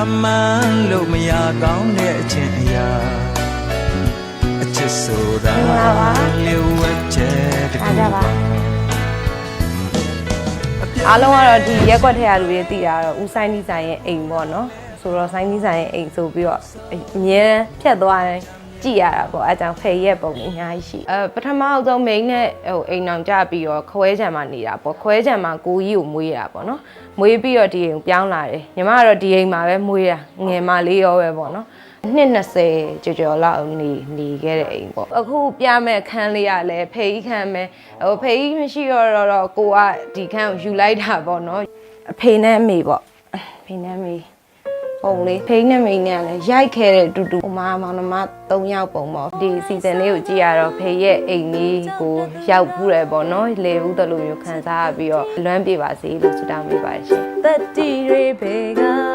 အမှန်လို့မရကောင်းတဲ့အချင်းအရာအချစ်ဆိုတာမင်္ဂလာပါလျှို့ဝှက်ချက်တစ်အားခုကြပါအားလုံးကတော့ဒီရက်ကွက်ထရလူတွေတည်တာတော့ဦးဆိုင်ဒီဆိုင်ရဲ့အိမ်ပေါ့နော်ဆိုတော့ဆိုင်ဒီဆိုင်ရဲ့အိမ်ဆိုပြီးတော့အမြဲဖြတ်သွားတယ် ကြည့်ရတာပေါ့အဲကြောင့်ဖေရက်ပုံအများကြီးရှိအဲပထမအဆုံးမိန်းနဲ့ဟိုအိမ်အောင်ကြပြီးတော့ခွဲချံမှာနေတာပေါ့ခွဲချံမှာကိုကြီးကိုမွေးတာပေါ့နော်မွေးပြီးတော့ဒီအိမ်ကိုပြောင်းလာတယ်ညီမကတော့ဒီအိမ်မှာပဲမွေးတာငယ်မလေးရောပဲပေါ့နော်နှစ်20ကျော်ကျော်လောက်နေနေခဲ့တဲ့အိမ်ပေါ့အခုပြမဲ့ခန်းလေးကလည်းဖေးခန်းပဲဟိုဖေးမရှိတော့တော့ကိုကဒီခန်းကိုယူလိုက်တာပေါ့နော်အဖေနဲ့အမေပေါ့အဖေနဲ့အမေ ပုံလေးဖေးနဲ့မိန်းနဲ့ကလည်းရိုက်ခဲ့တဲ့အတူတူဟိုမှာမောင်နှမ3ယောက်ပုံပေါ့ဒီစီဇန်လေးကိုကြည့်ရတော့ဖေးရဲ့အိမ်လေးကိုရောက်ဘူးတယ်ပေါ့နော်လေဘူးတလို့မျိုးခံစားရပြီးတော့လွမ်းပြေပါစေလို့ဆုတောင်းပေးပါတယ်ရှင်သက်တီတွေဘေကရ